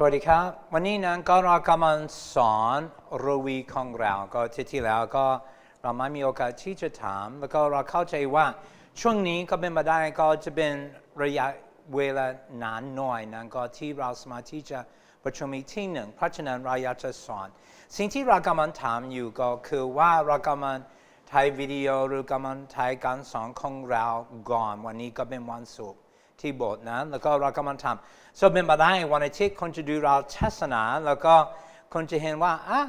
สวัสดีครับ วันนี้นั้นก็เรากำลังสอนรวีของเรา ก็ที่ที่แล้วก็เราไม่มีโอกาสที่จะถาม แล้วก็เราเข้าใจว่าช่วงนี้ก็เป็นมาได้ก็จะเป็นระยะเวลานานหน่อยนั้นก็ที่เราสามารถที่จะประชุมอีกที่หนึ่งเพราะฉะนั้นเราอยากจะสอน สิ่งที่เรากำลังถามอยู่ก็คือว่าเรากำลังถ่ายวิดีโอหรือกำลังถ่ายการสอนของเราก่อน วันนี้ก็เป็นวันศุกร์ ที่โบสถ์นะแล้วก็เรากำลังทำ so เป็นมาได้วันอาทิตย์คนจะดูเราเทศนา แล้วก็คนจะเห็นว่าอะ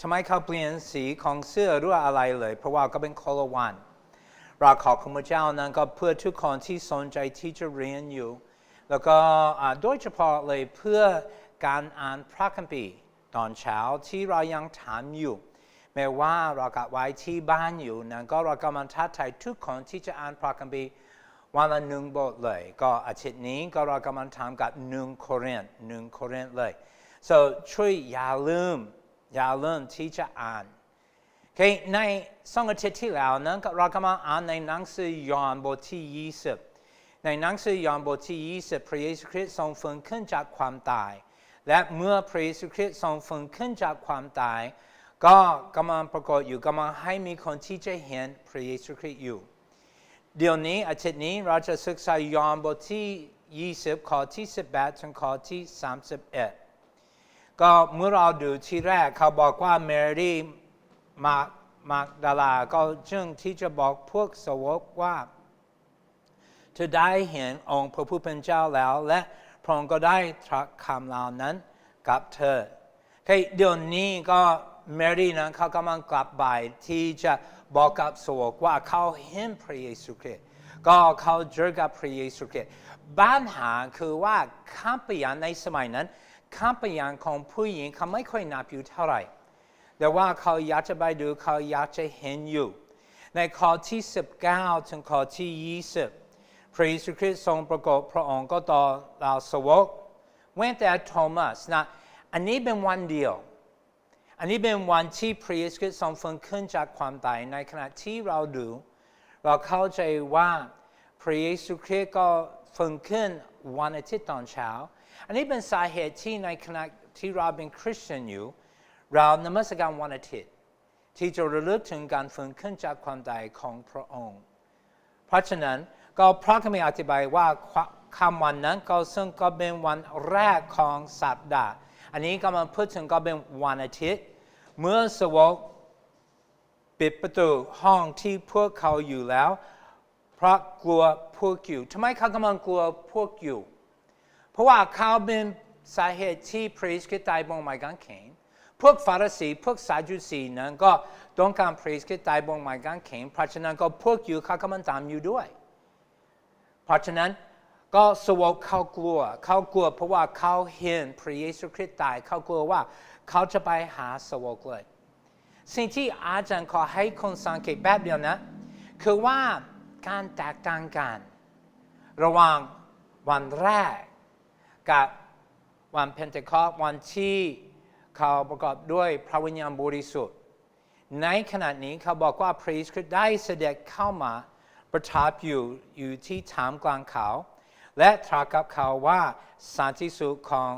ทำไมเขาเปลี่ยนสีของเสื้อหรือว่าอะไรเลย เพราะว่าก็เป็นคนลวันเราขอคุณพระเจ้านั้นก็เพื่อทุกคนที่สนใจที่จะเรียนอยู่ แล้วก็อ่าโดยเฉพาะเลยเพื่อการอ่านพระคัมภีร์ตอนเช้าที่เรายังถามอยู่แม้ว่าเรากลับไว้ที่บ้านอยู่นั้นก็เรากำลังท้าทายทุกคนที่จะอ่านพระคัมภีร์ วันละหนึ่งบทเลย ก็อาทิตย์นี้ก็เรากำลังทำกับหนึ่งโครินหนึ่งโครินเลย so ช่วยอย่าลืมอย่าลืมที่จะอ่านโอเคในสองอาทิตย์ที่แล้วนั้นเรากำลังอ่านในหนังสือยอห์นบทที่20ในหนังสือยอห์นบทที่20พระเยซูคริสต์ทรงฟื้นขึ้นจากความตาย และเมื่อพระเยซูคริสต์ทรงฟื้นขึ้นจากความตาย ก็กำลังปรากฏอยู่กำลังให้มีคนที่จะเห็นพระเยซูคริสต์อยู่ เดี๋ยวนี้อาทิตย์นี้เราจะศึกษายอห์นบทที่ 20 ข้อที่ 18 ถึงข้อที่ 31 ก็เมื่อเราดูที่แรกเขาบอกว่าเมรี่มามาดาลาก็จึงที่จะบอกพวกสาวกว่าเธอได้เห็นองค์พระผู้เป็นเจ้าแล้ว และพระองค์ก็ได้ตรัสคำเหล่านั้นกับเธอเคเดี๋ยวนี้ก็เมรี่นั้นเขากำลังกลับไปที่จะ บอกกับสาวกว่าเขาเห็นพระเยซูคริสต์ก็เขาเจอกับพระเยซูคริสต์ปัญหาคือว่าคำพยานในสมัยนั้นคำพยานของผู้หญิงเขาไม่ค่อยนับอยู่เท่าไหร่ แต่ว่าเขาอยากจะไปดูเขาอยากจะเห็นอยู่ ในข้อที่ 19 ถึงข้อที่ 20 พระเยซูคริสต์ทรงประกอบพระองค์ก็ต่อเราสาวกเว้นแต่โทมัสนะอันนี้เป็นวันเดียว อันนี้เป็นวันที่พระเยซูคริสต์ทรงฟื้นขึ้นจากความตายในขณะที่เราดูเราเข้าใจว่าพระเยซูคริสต์ก็ฟื้นขึ้นวันอาทิตย์ตอนเช้า อันนี้เป็นสาเหตุที่ในขณะที่เราเป็นคริสเตียนอยู่เรานมัสการวันอาทิตย์ที่จะระลึกถึงการฟื้นขึ้นจากความตายของพระองค์ เพราะฉะนั้นก็พระคัมภีร์อธิบายว่าคำวันนั้นก็ซึ่งก็เป็นวันแรกของสัปดาห์ อันนี้ก็มาพูดถึงก็เป็นวันอาทิตย์ เมื่อสวกปิดประตูห้องที่พวกเขาอยู่แล้ว เพราะกลัวพวกอยู่ทำไมเขากำลังกลัวพวกอยู่ เพราะว่าเขาเป็นสาเหตุที่พระเยซูคริสต์ตายบนไม้กางเขนพวกฟาริสีพวกสาจุสีนั้นก็ต้องการพระเยซูคริสต์ตายบนไม้กางเขนเพราะฉะนั้นก็พวกอยู่เขากำลังตามอยู่ด้วย เพราะฉะนั้นก็สวกเขากลัวเขากลัวเพราะว่าเขาเห็นพระเยซูคริสต์ตายเขากลัวว่า เขาจะไปหาสวกเลยสิ่งที่อาจารย์ขอให้คนสังเกตแบบเดียวนะ คือว่าการแตกต่างกัน ระหว่างวันแรกกับวันเพนเทคอสวันที่เขาประกอบด้วยพระวิญญาณบริสุทธิ์ ในขณะนี้เขาบอกว่าพระเยซูคริสต์ได้เสด็จเข้ามาประทับอยู่อยู่ที่ถามกลางเขา และตรัสกับเขาว่าสันติสุขของ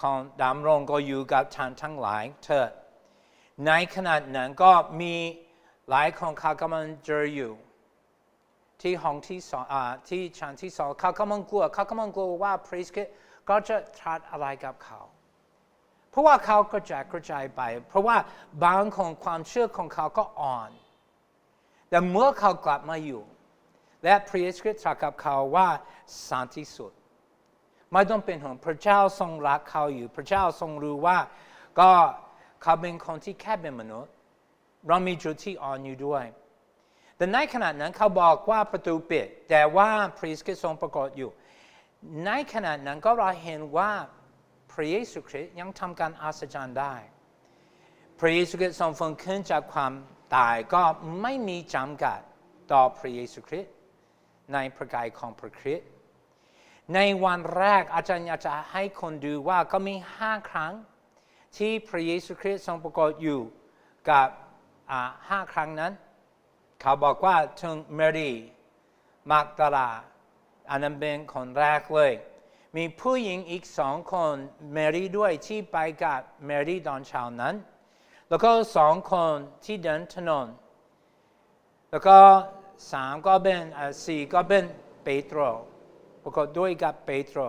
ของดำรงก็อยู่กับท่านทั้งหลายเถิดในขณะนั้นก็มีหลายคนเขากำลังเจออยู่ ที่ห้องที่สองอที่ชั้นที่สองเขากำลังกลัวเขากำลังกลัวว่าพริสต์ก็จะตรัสอะไรกับเขา เพราะว่าเขากระจายกระจายไป เพราะว่าบางของความเชื่อของเขาก็อ่อน แต่เมื่อเขากลับมาอยู่ และพระเยซูคริสต์ตรัสกับเขาว่าสันติสุด ไม่ต้องเป็นห่วงพระเจ้าทรงรักเขาอยู่ พระเจ้าทรงรู้ว่า ก็เขาเป็นคนที่แค่เป็นมนุษย์ เรามีจุดที่อ่อนอยู่ด้วย แต่ในขณะนั้นเขาบอกว่าประตูปิด แต่ว่าพระเยซูคริสต์ทรงปรากฏอยู่ ในขณะนั้นก็เราเห็นว่าพระเยซูคริสต์ยังทำการอัศจรรย์ได้ พระเยซูคริสต์ทรงฟื้นขึ้นจากความตายก็ไม่มีจำกัดต่อพระเยซูคริสต์ในพระกายของพระคริสต์ ในวันแรกอาจารย์อยากจะให้คนดูว่าก็มีห้าครั้ง ที่พระเยซูคริสต์ทรงปรากฏอยู่กับห้าครั้งนั้น เขาบอกว่าถึงเมรีมักดาลาอันนั้นเป็นคนแรกเลย มีผู้หญิงอีกสองคนแมรีด้วยที่ไปกับแมรีตอนเช้านั้น แล้วก็สองคนที่เดินถนน แล้วก็สามก็เป็นสี่ก็เป็นเปโตร ประกอบด้วยกับเปโตร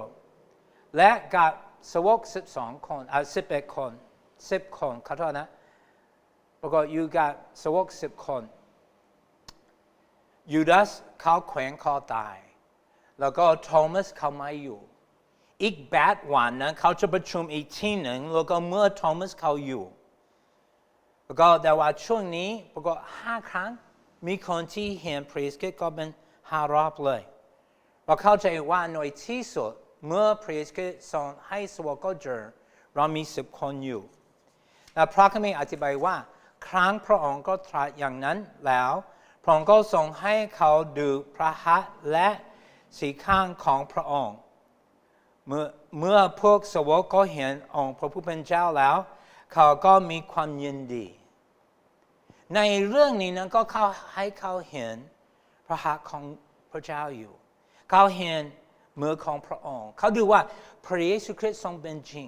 และกับสวกสิบสองคนอ่าสิบเอ็ดคนสิบคนขอโทษนะประกอบอยู่กับสวกสิบคนยูดาสเขาแขวนคอตาย แล้วก็โทมัสเขาไม่อยู่ อีกแปดวันนั้นเขาจะประชุมอีกที่หนึ่งแล้วก็เมื่อโทมัสเขาอยู่แล้วก็แต่ว่าช่วงนี้ปรากฏห้าครั้งมีคนที่เห็นพรีสกิก็เป็นห้ารอบเลย เราเข้าใจว่าหน่วยที่สุดเมื่อพรีสกิสอนให้สวกเจอเรามีสิบคนอยู่และพระคัมภีร์อธิบายว่า ครั้งพระองค์ก็ตรัสอย่างนั้นแล้ว พระองค์ก็ทรงให้เขาดูพระหัตถ์และสีข้างของพระองค์ เมื่อเมื่อพวกสวกก็เห็นองค์พระผู้เป็นเจ้าแล้ว เขาก็มีความยินดี ในเรื่องนี้นั้นก็เขาให้เขาเห็นพระหัตถ์ของพระเจ้าอยู่ เขาเห็นมือของพระองค์ เขาดูว่าพระเยซูคริสต์ทรงเป็นจริง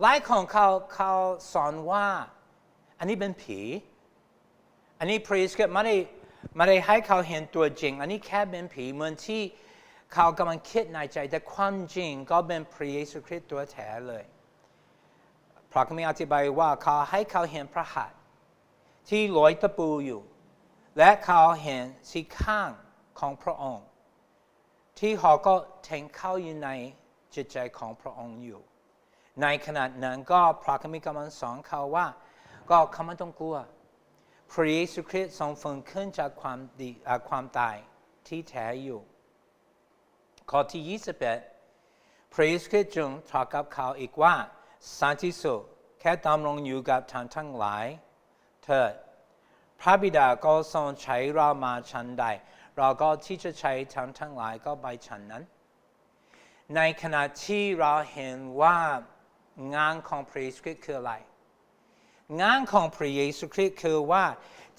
หลายของเขาเขาสอนว่า อันนี้เป็นผี อันนี้พระเยซูคริสต์ไม่ได้ไม่ได้ให้เขาเห็นตัวจริง อันนี้แค่เป็นผีเหมือนที่เขากำลังคิดในใจ แต่ความจริงก็เป็นพระเยซูคริสต์ตัวแท้เลยพระคัมภีร์อธิบายว่าเขาให้เขาเห็นพระหัตถ์ที่ลอยตะปูอยู่ และเขาเห็นสีข้างของพระองค์ ที่เขาก็แทงเข้าอยู่ในจิตใจของพระองค์อยู่ ในขณะนั้นก็พระคัมภีร์กำลังสอนเขาว่า ก็เขาไม่ต้องกลัว พระเยซูคริสต์ทรงฟื้นขึ้นจากความดีความตายที่แท้อยู่ข้อที่ 21 พระเยซูคริสต์จึงตรัสกับเขาอีกว่าสันติสุขแค่ดำรงอยู่กับท่านทั้งหลาย เถิด พระบิดาก็ทรงใช้เรามาชันใด เราก็ที่จะใช้ท่านทั้งหลายก็ไปชันนั้น ในขณะที่เราเห็นว่างานของพระเยซูคริสต์คืออะไร งานของพระเยซูคริสต์คือว่า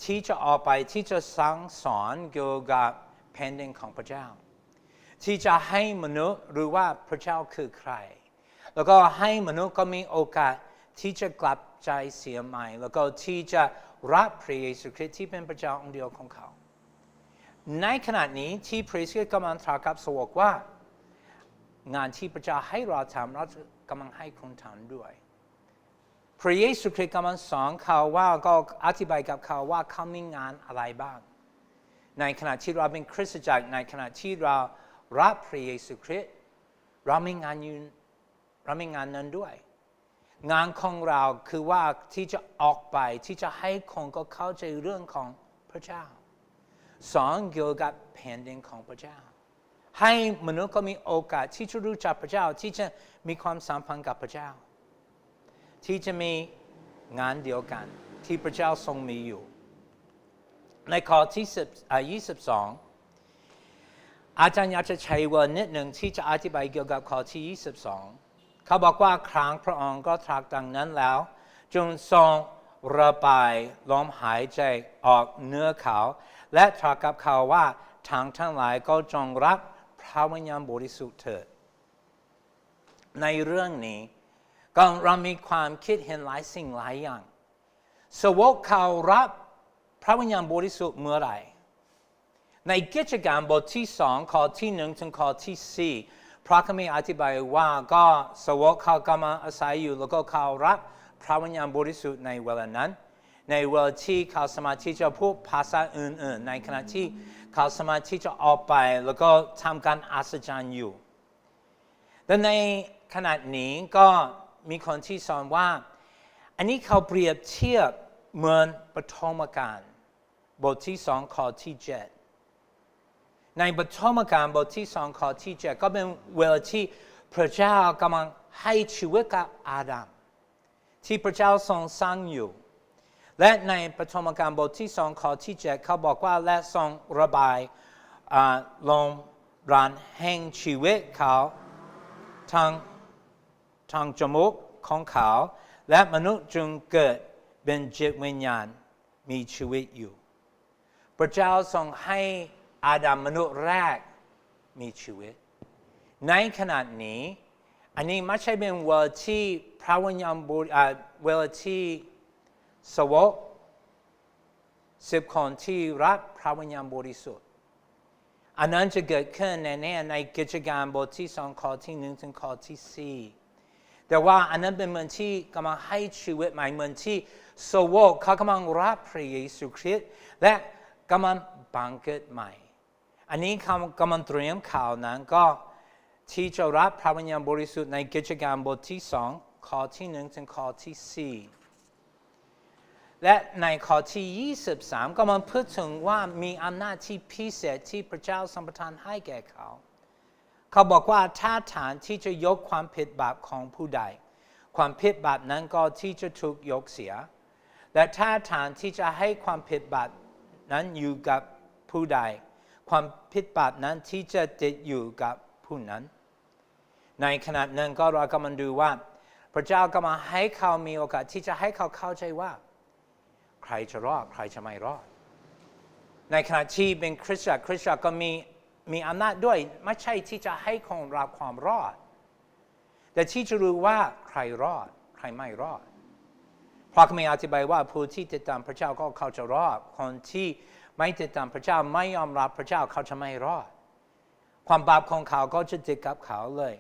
ที่จะออกไปที่จะสั่งสอนเกี่ยวกับแผ่นดินของพระเจ้า ที่จะให้มนุษย์รู้ว่าพระเจ้าคือใคร แล้วก็ให้มนุษย์ก็มีโอกาสที่จะกลับใจเสียใหม่ แล้วก็ที่จะรับพระเยซูคริสต์ที่เป็นพระเจ้าองค์เดียวของเขา ในขณะนี้ที่พระเยซูกำลังตรัสกับสวกว่า งานที่พระเจ้าให้เราทำเรากำลังให้คุณทำด้วย พระเยซูคริสต์กำลังสอนเขาว่าก็อธิบายกับเขาว่าเขามีงานอะไรบ้าง ในขณะที่เราเป็นคริสตจักรในขณะที่เรารับพระเยซูคริสต์เรามีงานอยู่เรามีงานนั้นด้วย งานของเราคือว่าที่จะออกไปที่จะให้คนก็เข้าใจเรื่องของพระเจ้า สอนเกี่ยวกับแผ่นดินของพระเจ้า ให้มนุษย์ก็มีโอกาสที่จะรู้จักพระเจ้า ที่จะมีความสัมพันธ์กับพระเจ้า ที่จะมีงานเดียวกันที่พระเจ้าทรงมีอยู่ ในข้อที่10อ่า22 อาจารย์อยากจะใช้วอร์นิดหนึ่งที่จะอธิบายเกี่ยวกับข้อที่ 22 เขาบอกว่าครั้งพระองค์ก็ตรัสดังนั้นแล้วจึงทรงระบายลมหายใจออกเนื้อเขา และตรัสกับเขาว่าทางทั้งหลายก็จงรับพระวิญญาณบริสุทธิ์เถิด ในเรื่องนี้ก็เรามีความคิดเห็นหลายสิ่งหลายอย่าง สวกเขารับพระวิญญาณบริสุทธิ์เมื่อไหร่ ในกิจการบทที่สองข้อที่หนึ่งถึงข้อที่สี่พระคัมภีร์อธิบายว่าก็สวกเขากำลังอาศัยอยู่แล้วก็เขารับพระวิญญาณบริสุทธิ์ในเวลานั้น ในเวลาที่เขาสามารถที่จะพูดภาษาอื่นๆ ในขณะที่เขาสามารถที่จะออกไป แล้วก็ทำการอัศจรรย์อยู่แต่ในขณะนี้ก็มีคนที่สอนว่า อันนี้เขาเปรียบเทียบเหมือนปฐมกาลบทที่สองข้อที่เจ็ดในปฐมกาลบทที่สองข้อที่เจ็ดก็เป็นเวลาที่พระเจ้ากำลังให้ชีวิตกับอาดัมที่พระเจ้าทรงสร้างอยู่ และในปฐมกาลบทที่สองข้อที่เจ็ดเขาบอกว่าและทรงระบายลมรันแห่งชีวิตเขาทางทางจมูกของเขา และมนุษย์จึงเกิดเป็นจิตวิญญาณมีชีวิตอยู่ พระเจ้าทรงให้อาดัมมนุษย์แรกมีชีวิต ในขณะนี้ อันนี้ไม่ใช่เป็นเวลที่พระวิญญาณบริอ่าเวลที่ สวกสิบคนที่รับพระวิญญาณบริสุทธิ์อันนั้นจะเกิดขึ้นในในในกิจการบทที่สองข้อที่หนึ่งถึงข้อที่สี่แต่ว่าอันนั้นเป็นเหมือนที่กำลังให้ชีวิตใหม่เหมือนที่สวกเขากำลังรับพระเยซูคริสต์และกำลังบังเกิดใหม่ อันนี้คำกำลังเตรียมข่าวนั้นก็ที่จะรับพระวิญญาณบริสุทธิ์ในกิจการบทที่สองข้อที่หนึ่งถึงข้อที่สี่ และในข้อที่ 23 ก็มันพูดถึงว่ามีอำนาจที่พิเศษที่พระเจ้าทรงปทานให้แก่เขา เขาบอกว่าถ้าฐานที่จะยกความผิดบาปของผู้ใด ความผิดบาปนั้นก็ที่จะถูกยกเสีย และถ้าฐานที่จะให้ความผิดบาปนั้นอยู่กับผู้ใด ความผิดบาปนั้นที่จะติดอยู่กับผู้นั้น ในขณะนั้นก็เรากำลังดูว่า พระเจ้ากำลังให้เขามีโอกาสที่จะให้เขาเข้าใจว่า ใครจะรอดใครจะไม่รอด ในขณะที่เป็นคริสตจักรคริสตจักรก็มีมีอำนาจด้วยไม่ใช่ที่จะให้คนรับความรอด แต่ที่จะรู้ว่าใครรอด ใครไม่รอดพราะมีอธิบายว่าผู้ที่ติดตามพระเจ้าก็เขาจะรอด คนที่ไม่ติดตามพระเจ้าไม่ยอมรับพระเจ้าเขาจะไม่รอด ความบาปของเขาก็จะติดกับเขาเลย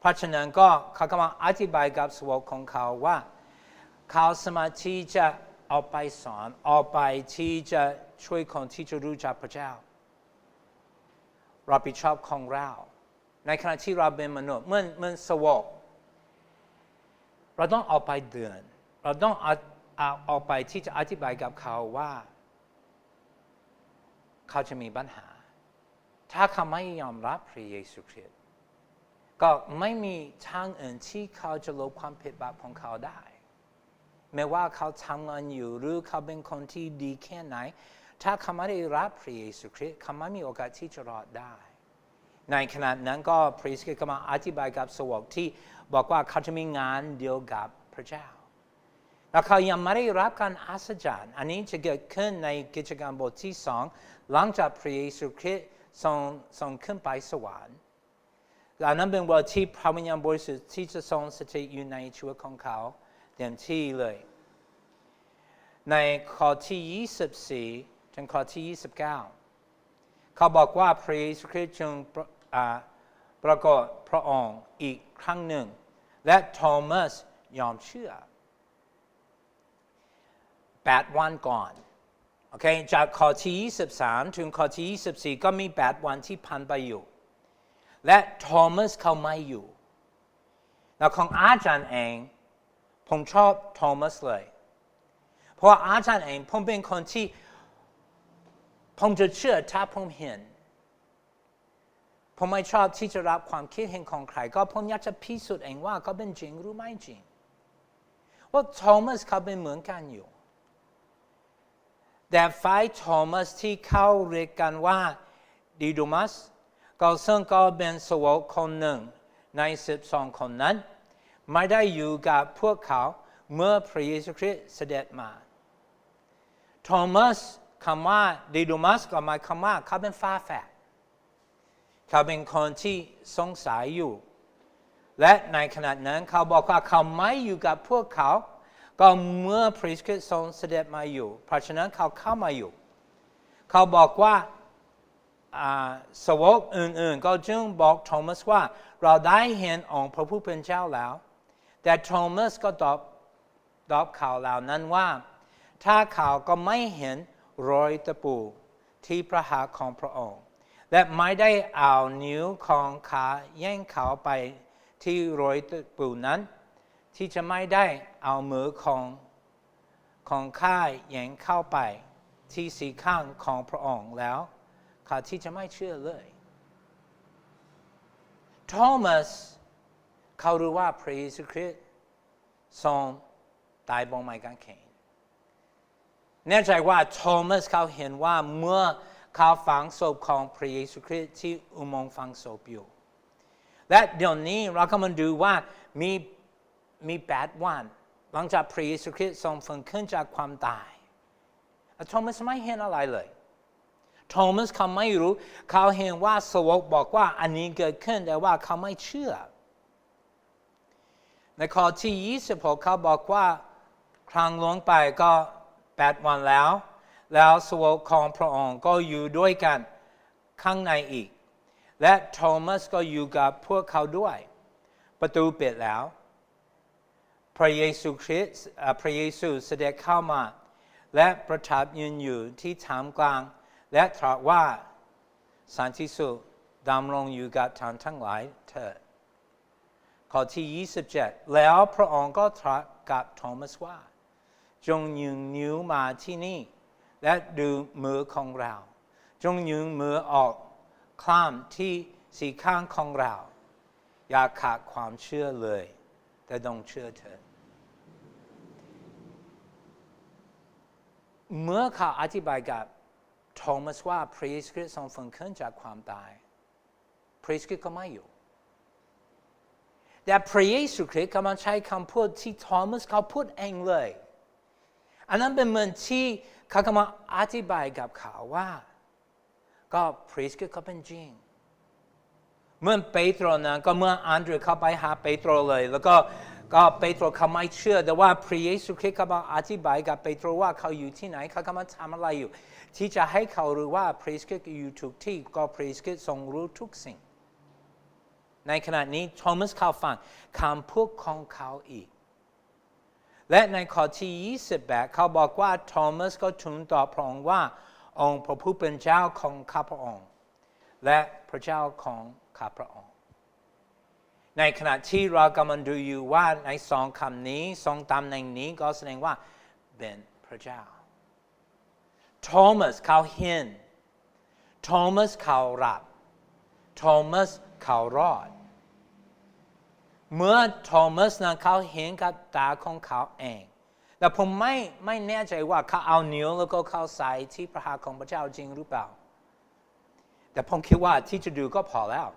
เพราะฉะนั้นก็เขากำลังอธิบายกับสวกของเขาว่า เขาสมารถที่จะ เอาไปสอนเอาไปที่จะช่วยคนที่จะรู้จักพระเจ้ารับผิดชอบของเรา ในขณะที่เราเป็นมนุษย์เมื่อเมื่อสวกเราต้องเอาไปเดินเราต้องเอาเอาเอาไปที่จะอธิบายกับเขาว่า เขาจะมีปัญหา ถ้าเขาไม่ยอมรับพระเยซูคริสต์ก็ไม่มีทางอื่นที่เขาจะลบความผิดบาปของเขาได้ ไม่ว่าเขาทำงานอยู่หรือเขาเป็นคนที่ดีแค่ไหน ถ้าเขาไม่ได้รับพระเยซูคริสต์เขาไม่มีโอกาสที่จะรอดได้ ในขณะนั้นก็พระเยซูคริสต์ก็มาอธิบายกับสวกที่บอกว่าเขาจะมีงานเดียวกับพระเจ้าแล้วเขายังไม่ได้รับการอัศจรรย์อันนี้จะเกิดขึ้นในกิจการมบทที่สองหลังจากพระเยซูคริสต์ทรงทรงขึ้นไปสวรรค์และนั้นเป็นวันที่พระวิญญาณบริสุทธิ์ที่จะทรงสถิตอยู่ในชีวิตของเขา เต็มที่เลย ในข้อที่ 24 ถึงข้อที่ 29 เขาบอกว่าพระเยซูคริสต์จึงประอ่ากาศพระองค์อีกครั้งหนึ่ง และโทมัสยอมเชื่อ 8 วันก่อนโอเคจากข้อที่ 23 ถึงข้อที่ 24 ก็มี 8 วันที่พันไปอยู่ และโทมัสเขาไม่อยู่แล้วของอาจารย์เอง ผมชอบโทมัสเลย เพราะอาจารย์เองผมเป็นคนที่ผมจะเชื่อถ้าผมเห็น ผมไม่ชอบที่จะรับความคิดเห็นของใคร ก็ผมอยากจะพิสูจน์เองว่าเขาเป็นจริงหรือไม่จริง ว่าโทมัสเขาเป็นเหมือนกันอยู่ แต่ฝ่ายโทมัสที่เขาเรียกกันว่าดิดูมัสก็ซึ่งก็เป็นสวกคนหนึ่งในสิบสองคนนั้น ไม่ได้อยู่กับพวกเขาเมื่อพระเยซูคริสต์เสด็จมาโทมัสคำว่าดิดูมัสก็หมายความว่าเขาเป็นฟ้าแฝดเขาเป็นคนที่สงสัยอยู่ และในขณะนั้นเขาบอกว่าเขาไม่อยู่กับพวกเขา ก็เมื่อพระเยซูคริสต์ทรงเสด็จมาอยู่ เพราะฉะนั้นเขาเข้ามาอยู่ เขาบอกว่าอ่าสวกอื่นๆ ก็จึงบอกโทมัสว่า เราได้เห็นองค์พระผู้เป็นเจ้าแล้ว แต่โทมัสก็ตอบตอบข่าวเหล่านั้นว่า ถ้าเขาก็ไม่เห็นรอยตะปูที่พระหัตถ์ของพระองค์ และไม่ได้เอานิ้วของขาแย่งเขาไปที่รอยตะปูนั้น ที่จะไม่ได้เอามือของของข้าแย่งเข้าไปที่สีข้างของพระองค์แล้วเขาที่จะไม่เชื่อเลยโทมัส เขารู้ว่าพระเยซูคริสต์ทรงตายบนไม้กางเขนแน่ใจว่าโทมัสเขาเห็นว่าเมื่อเขาฝังศพของพระเยซูคริสต์ที่อุโมงค์ฝังศพอยู่ และเดี๋ยวนี้เราก็มาดูว่ามีมีแปดวัน หลังจากพระเยซูคริสต์ทรงฟื้นขึ้นจากความตายโทมัสไม่เห็นอะไรเลยโทโทมัสเขาไม่รู้ เขาเห็นว่าสวกบอกว่าอันนี้เกิดขึ้นแต่ว่าเขาไม่เชื่อ ในข้อที่26เขาบอกว่าครั้งลวงไปก็ 8 วันแล้ว แล้วสวของพระองค์ก็อยู่ด้วยกันข้างในอีก และโทมัสก็อยู่กับพวกเขาด้วย ประตูปิดแล้ว พระเยซูคริสต์พระเยซูเสด็จเข้ามา และประทับยืนอยู่ที่ฐานกลาง และตรัสว่าสันติสุขดำรงอยู่กับท่านทั้งหลายเถิด ข้อที่ 27 แล้วพระองค์ก็ตรัสกับโทมัสว่า จงยืนนิ้วมาที่นี่ และดูมือของเรา จงยืนมือออกคล้ามที่สีข้างของเรา อย่าขาดความเชื่อเลย แต่ต้องเชื่อเถิดเมื่อเขาอธิบายกับโทมัสว่าพระเยซูคริสต์ทรงฟื้นขึ้นจากความตายพระเยซูคริสต์ก็ไม่อยู่ แต่พระเยซูคริสต์กำลังใช้คำพูดที่โทมัสเขาพูดเองเลย อันนั้นเป็นเหมือนที่เขากำลังอธิบายกับเขาว่า ก็พระเยซูคริสต์เขาเป็นจริงเมื่อเปโตรนั้นก็เมื่ออันเดรเข้าไปหาเปโตรเลย แล้วก็ก็เปโตรเขาไม่เชื่อแต่ว่าพระเยซูคริสต์กำลังอธิบายกับเปโตรว่าเขาอยู่ที่ไหนเขากำลังทำอะไรอยู่ ที่จะให้เขารู้ว่าพระเยซูคริสต์อยู่ทุกที่ก็พระเยซูคริสต์ทรงรู้ทุกสิ่ง ในขณะนี้โทมัสเขาฟังคำพูดของเขาอีก และในข้อที่ 28 เขาบอกว่าโทมัสก็ทูลตอบพระองค์ว่าองค์พระผู้เป็นเจ้าของข้าพระองค์ และพระเจ้าของข้าพระองค์ ในขณะที่เรากำลังดูอยู่ว่าในสองคำนี้สองตำแหน่งนี้ก็แสดงว่าเป็นพระเจ้าโทมัสเขาเห็นโทมัสเขารับโทมัส เขารอด เมื่อโทมัสนั้นเขาเห็นกับตาของเขาเอง แต่ผมไม่ไม่แน่ใจว่าเขาเอานิ้วแล้วก็เข้าใส่ที่พระหัตถ์ของพระเจ้าจริงหรือเปล่า แต่ผมคิดว่าที่จะดูก็พอแล้ว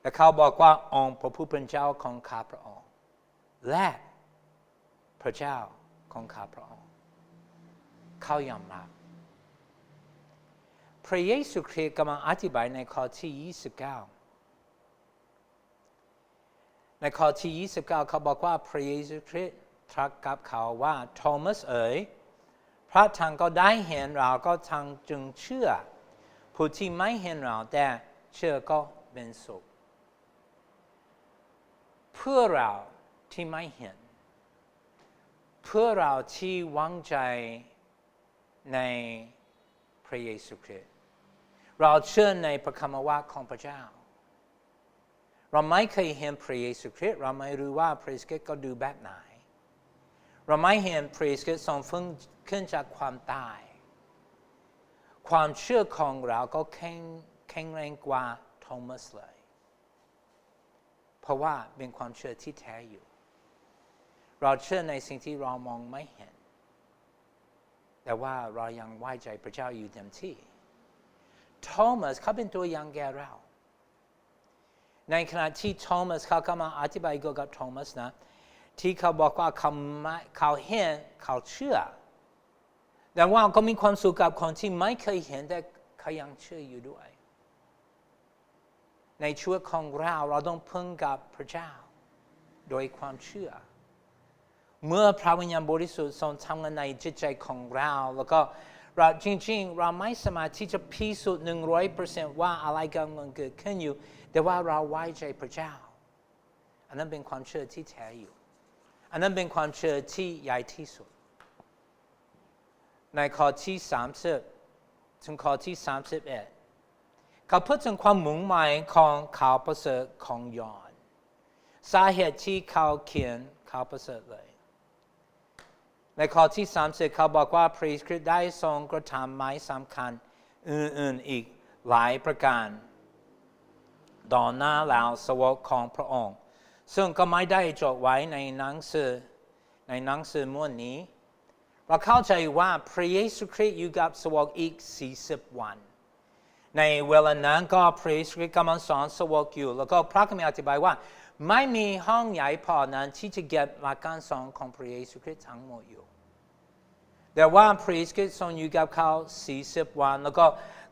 แต่เขาบอกว่าองค์พระผู้เป็นเจ้าของข้าพระองค์และพระเจ้าของข้าพระองค์ เขายอมรับ พระเยซูคริสต์กำลังอธิบายในข้อที่ 29 ในข้อที่ 29 เขาบอกว่าพระเยซูคริสต์ตรัสกับเขาว่าโทมัสเอ๋ยพระทางก็ได้เห็นเราก็ทางจึงเชื่อ ผู้ที่ไม่เห็นเราแต่เชื่อก็เป็นสุขเพื่อเราที่ไม่เห็น เพื่อเราที่วางใจในพระเยซูคริสต์ เราเชื่อในพระคำว่าของพระเจ้า เราไม่เคยเห็นพระเยซูคริสต์เราไม่รู้ว่าพระเยซูคริสต์ก็ดูแบบไหน เราไม่เห็นพระเยซูคริสต์ทรงฟื้นขึ้นจากความตาย ความเชื่อของเราก็แข็งแข็งแรงกว่าโทมัสเลย เพราะว่าเป็นความเชื่อที่แท้อยู่ เราเชื่อในสิ่งที่เรามองไม่เห็น แต่ว่าเรายังไว้ใจพระเจ้าอยู่เต็มที่ โทมัสเขาเป็นตัวอย่างแก่เรา ในขณะที่โทมัสเขากำลังอธิบายเกี่ยวกับโทมัสนะที่เขาบอกว่าเขาเขาเห็นเขาเชื่อแต่ว่าก็มีความสุขกับคนที่ไม่เคยเห็นแต่เขายังเชื่ออยู่ด้วย ในชีวิตของเราเราต้องพึ่งกับพระเจ้า โดยความเชื่อ เมื่อพระวิญญาณบริสุทธิ์ทรงทำงานในจิตใจของเราแล้วก็ เราจริงๆ เราไม่สามารถที่จะพิสูจน์หนึ่งร้อยเปอร์เซนต์ว่าอะไรกำลังเกิดขึ้นอยู่ แต่ว่าเราไว้ใจพระเจ้า อันนั้นเป็นความเชื่อที่แท้อยู่ อันนั้นเป็นความเชื่อที่ใหญ่ที่สุด ในข้อที่30ถึงข้อที่31เขาพูดถึงความมุ่งหมายของข่าวประเสริฐของยอนสาเหตุที่เขาเขียนข่าวประเสริฐเลย ในข้อที่30เขาบอกว่าพระคริสต์ได้ทรงกระทำไม้สำคัญ อื่นๆอีกหลายประการต่อหน้าเหล่าสวกของพระองค์ ซึ่งก็ไม่ได้จดไว้ในหนังสือในหนังสือม้วนนี้ เราเข้าใจว่าพระเยซูคริสต์อยู่กับสวกอีก 40 วัน ในเวลานั้นก็พระเยซูคริสต์กำลังสอนสวกอยู่ แล้วก็พระคัมภีร์อธิบายว่า ไม่มีห้องใหญ่พอนั้นที่จะเก็บหลักการสอนของพระเยซูคริสต์ทั้งหมดอยู่ แต่ว่าพรีสก็ทรงอยู่กับเขา40วัน แล้วก็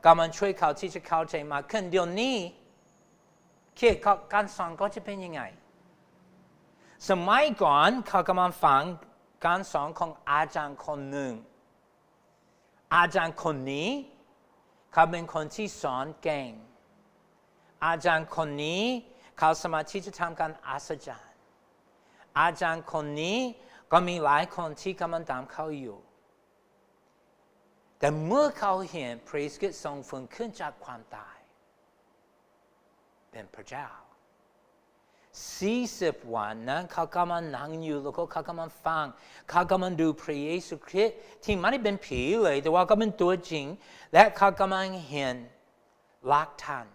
กำลังช่วยเขาที่จะเข้าใจมากขึ้นเดี๋ยวนี้เคิดขาการสอนก็จะเป็นยังไง สมัยก่อนเขากำลังฟังการสอนของอาจารย์คนหนึ่ง อาจารย์คนนี้เขาเป็นคนที่สอนเก่ง อาจารย์คนนี้ เขาสมารถที่จะทำการอัศจรรย์อาจารย์คนนี้ก็มีหลายคนที่กำลังตามเขาอยู่ แต่เมื่อเขาเห็นพระคริสต์ทรงฟื้นขึ้นจากความตาย เป็นพระเจ้า40วันนั้นเขากำลังนั่งอยู่แล้วก็เขากำลังฟังเขากำลังดูพระเยซูคริสต์ที่ไม่ได้เป็นผีเลยแต่ว่าก็เป็นตัวจริง และเขากำลังเห็นลักฐาน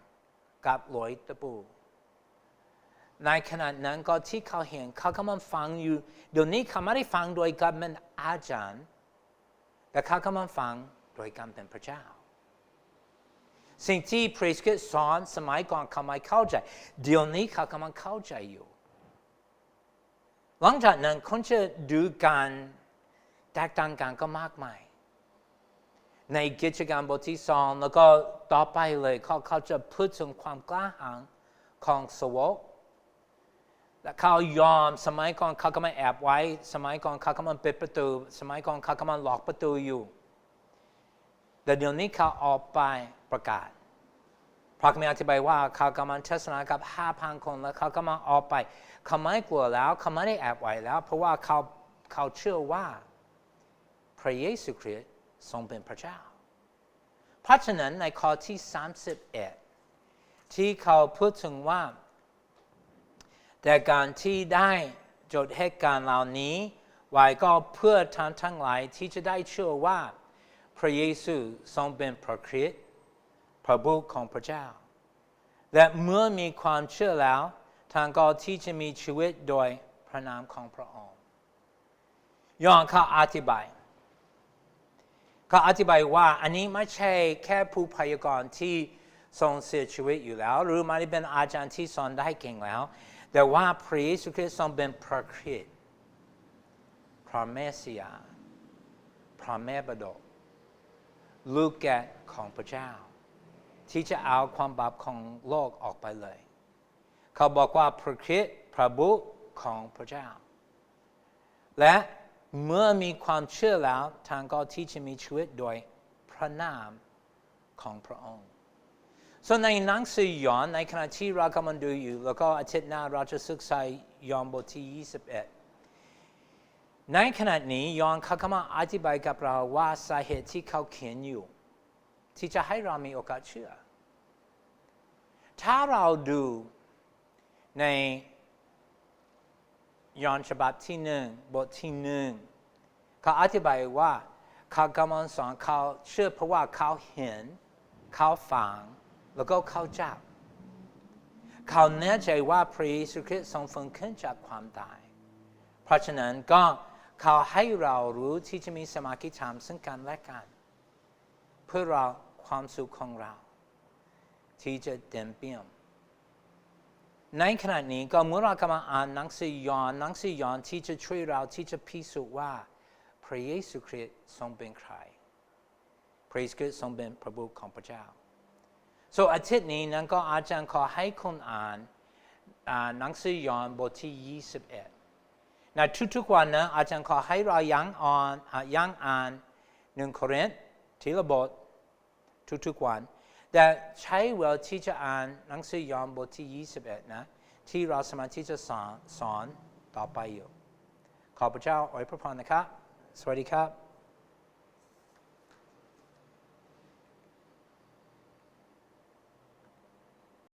กับรอยตะปู ในขณะนั้นก็ที่เขาเห็นเขากำลังฟังอยู่เดี๋ยวนี้เขาไม่ได้ฟังโดยการเป็นอาจารย์ แต่เขากำลังฟังโดยการเป็นพระเจ้า สิ่งที่พระคริสต์สอนสมัยก่อนเขาไม่เข้าใจ เดี๋ยวนี้เขากำลังเข้าใจอยู่ หลังจากนั้นคนจะดูการแตกต่างกันก็มากมายในกิจกรรมบทที่สองแล้วก็ต่อไปเลยเขาเขาจะพูดถึงความกล้าหาญของสวก และเขายอมสมัยก่อนเขาก็มาแอบไว้ สมัยก่อนเขาก็มาปิดประตู สมัยก่อนเขาก็มาล็อกประตูอยู่ แต่เดี๋ยวนี้เขาออกไปประกาศพระคัมภีร์อธิบายว่าเขากำลังเทศนากับห้าพันคนแล้วเขาก็มาออกไปเขาไม่กลัวแล้วเขาไม่ได้แอบไว้แล้ว เพราะว่าเขาเขาเชื่อว่าพระเยซูคริสต์ทรงเป็นพระเจ้า เพราะฉะนั้นในข้อที่ 31 ที่เขาพูดถึงว่า แต่การที่ได้จดเหตุการณ์เหล่านี้ ไว้ก็เพื่อท่านทั้งหลายที่จะได้เชื่อว่า พระเยซูทรงเป็นพระคริสต์พระบุตรของพระเจ้า และเมื่อมีความเชื่อแล้วทางก็ที่จะมีชีวิตโดยพระนามของพระองค์ยอนเขาอธิบายเขาอธิบายว่าอันนี้ไม่ใช่แค่ผู้พยากรณ์ที่ทรงเสียชีวิตอยู่แล้ว หรือไม่ได้เป็นอาจารย์ที่สอนได้เก่งแล้ว แต่ว่าพระเยซูคริสต์ทรงเป็นพระคริสต์พระเมสสิยาพระแม่บดกลูกแกะของพระเจ้า ที่จะเอาความบาปของโลกออกไปเลย เขาบอกว่าพระคริสต์พระบุตรของพระเจ้า และเมื่อมีความเชื่อแล้วทางก็ที่จะมีชีวิตโดยพระนามของพระองค์ ส่วนในหนังสือยอนในขณะที่เรากำลังดูอยู่ แล้วก็อาทิตย์หน้าเราจะศึกษายอห์นบทที่ 21 ในขณะนี้ยอห์นเขากำลังอธิบายกับเราว่าสาเหตุที่เขาเขียนอยู่ ที่จะให้เรามีโอกาสเชื่อ ถ้าเราดูในยอนฉบับที่หนึ่งบทที่หนึ่งเขาอธิบายว่าเขากำลังสอนเขาเชื่อเพราะว่าเขาเห็น เขาฟัง แล้วก็เข้าจับเขาแน่ใจว่าพระเยซูคริสต์ทรงฟื้นขึ้นจากความตาย เพราะฉะนั้นก็เขาให้เรารู้ที่จะมีสมาธิธรรมซึ่งกันและกัน เพื่อเราความสุขของเรา ที่จะเต็มเปี่ยมในขณะนี้ก็เมื่อเรากำลังอ่านหนังสือยอห์นหนังสือยอห์นที่จะช่วยเราที่จะพิสูจน์ว่าพระเยซูคริสต์ทรงเป็นใครพระเยซูคริสต์ทรงเป็นพระบุตรของพระเจ้า so อาทิตย์นี้นั้นก็อาจารย์ขอให้คุณอ่านอ่านหนังสือยอห์นบทที่ 21ในทุกๆวันนะอาจารย์ขอให้เรายังอ่านยังอ่านหนึ่งโครินธ์ทีละบททุกๆวันแต่ใช้เวลาที่จะอ่านหนังสือยอห์นบทที่ 21 นะที่เราสามารถที่จะสอนสอนต่อไปอยู่ ขอพระเจ้าอวยพระพรนะครับ สวัสดีครับ